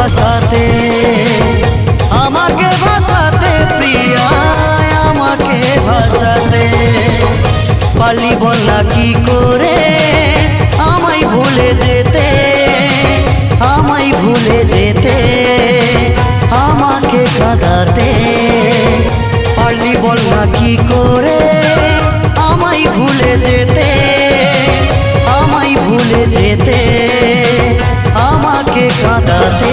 ভাষাতে আমাকে ভাষাতে প্রিয়া আমাকে ভাষাতে পালি না কি করে, আমায় ভুলে যেতে, আমায় ভুলে যেতে, আমাকে কাঁদাতে। পালি না কি করে, আমায় ভুলে যেতে, আমায় ভুলে যেতে, আমাকে কাঁদাতে।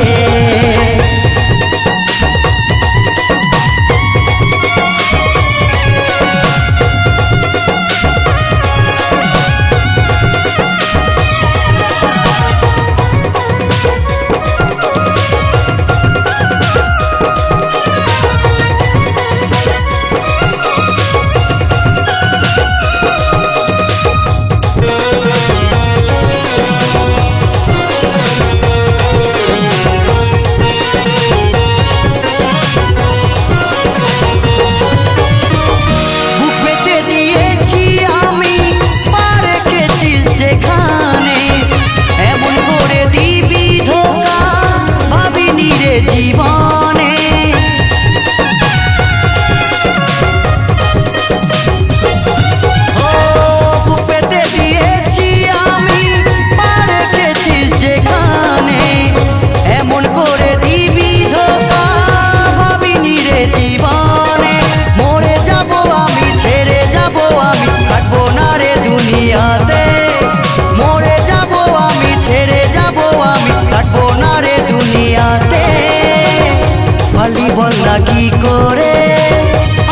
কি করে,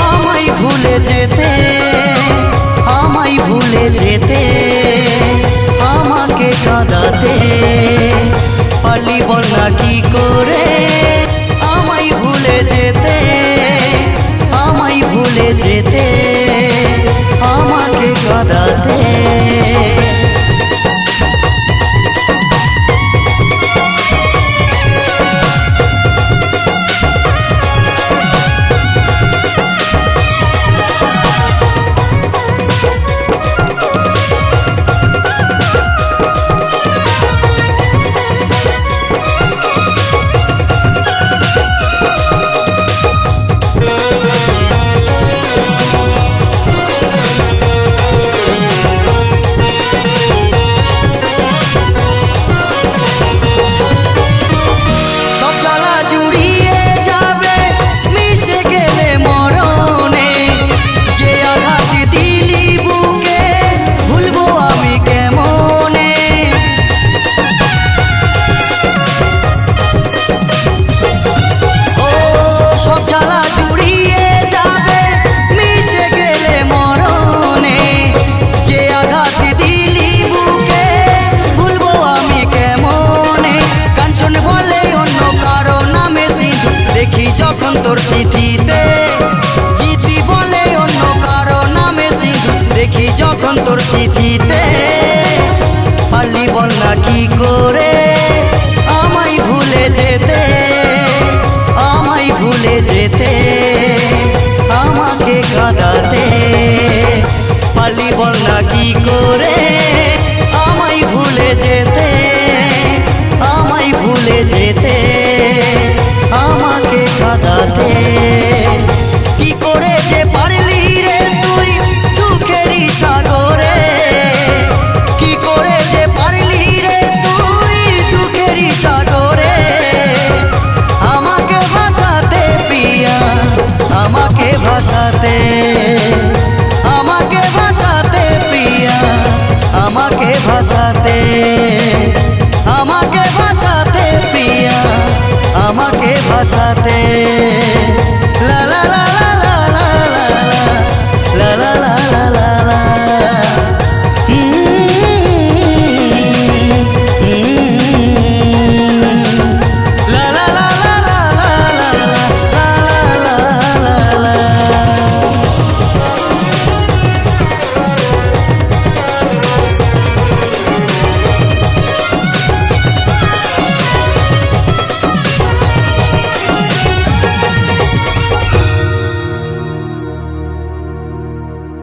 আমায় ভুলে যেতে, আমায় ভুলে যেতে, আমাকে কাঁদাতে পালি বল না কি করে, আমায় ভুলে যেতে, আমায় ভুলে যেতে। তোর জিতি বলে অন্য কারও নামে দেখি যখন তোর স্মৃতিতে পালি বল না কি করে? আমায় ভুলে যেতে। আমায় ভুলে যেতে। আমাকে কাঁদাতে। পালি বল না কি করে? আমায় ভুলে যেতে। bate